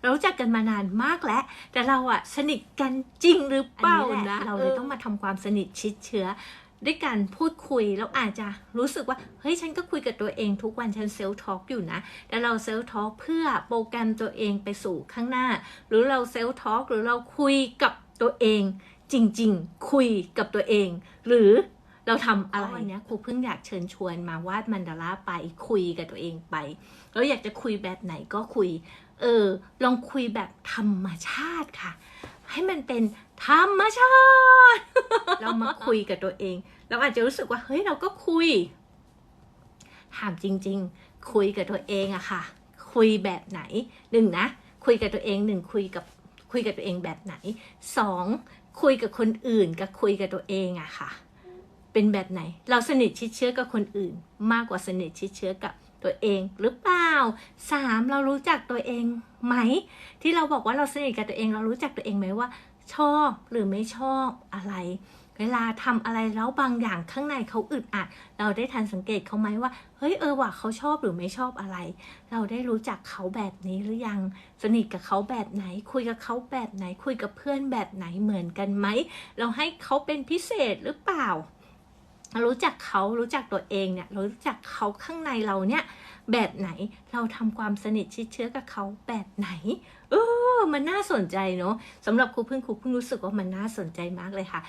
เรารู้จักกันมานานมากแล้ว แต่เราอะสนิทกันจริงหรือเปล่าอันนี้แหละนะเราเลยต้องมาทำความสนิทชิดเชื้อ ด้วยการพูดคุยแล้วอาจจะรู้สึกว่า เฮ้ยฉันก็คุยกับตัวเองทุกวันฉันเซลท็อกอยู่นะ แต่เราเซลท็อกเพื่อโปรแกรมตัวเองไปสู่ข้างหน้า หรือเราเซลท็อกหรือเราคุยกับตัวเอง จริง ๆ คุยกับตัวเอง หรือเราทำอะไรเนี้ยครูเพิ่งอยากเชิญชวนมาวาดมันดาราไปคุยกับตัวเองไป แล้วอยากจะคุยแบบไหนก็คุย เออลองคุยแบบธรรมชาติค่ะ ให้มันเป็นธรรมชาติ เรามาคุยกับตัวเอง เราอาจจะรู้สึกว่าเฮ้ยเราก็คุย ถามจริง ๆ คุยกับตัวเองอะค่ะ คุยแบบไหนหนึ่งนะ คุยกับตัวเองหนึ่งคุยกับคุยกับตัวเองแบบไหนสองคุยกับคนอื่นกับคุยกับตัวเองอะค่ะ เป็นแบบไหน เราสนิทชิดเชื้อกับคนอื่น มากกว่าสนิทชิดเชื้อกับ ตัวเองหรือเปล่าสามเรารู้จักตัวเองไหม ที่เราบอกว่าเราสนิทกับตัวเอง เรารู้จักตัวเองไหมว่า ชอบหรือไม่ชอบอะไร เวลาทำอะไรแล้วบางอย่างข้างในเขาอึดอัด เราได้ทันสังเกตเขาไหมว่า เฮ้ยเออว่ะเขาชอบหรือไม่ชอบอะไร เราได้รู้จักเขาแบบนี้หรือยัง สนิทกับเขาแบบไหน คุยกับเขาแบบไหน คุยกับเพื่อนแบบไหนเหมือนกันไหม เราให้เขาเป็นพิเศษหรือเปล่า รู้จักเขารู้จักตัวเองเนี่ยรารู้จักเขาข้างในเราเนี่ย แบบไหนเราทำความสนิทชิดเชื้อกับเขาแบบไหน เออ มันน่าสนใจเนาะสำหรับครูพึ่งครูพึ่งรู้สึกว่ามันน่าสนใจมากเลยค่ะ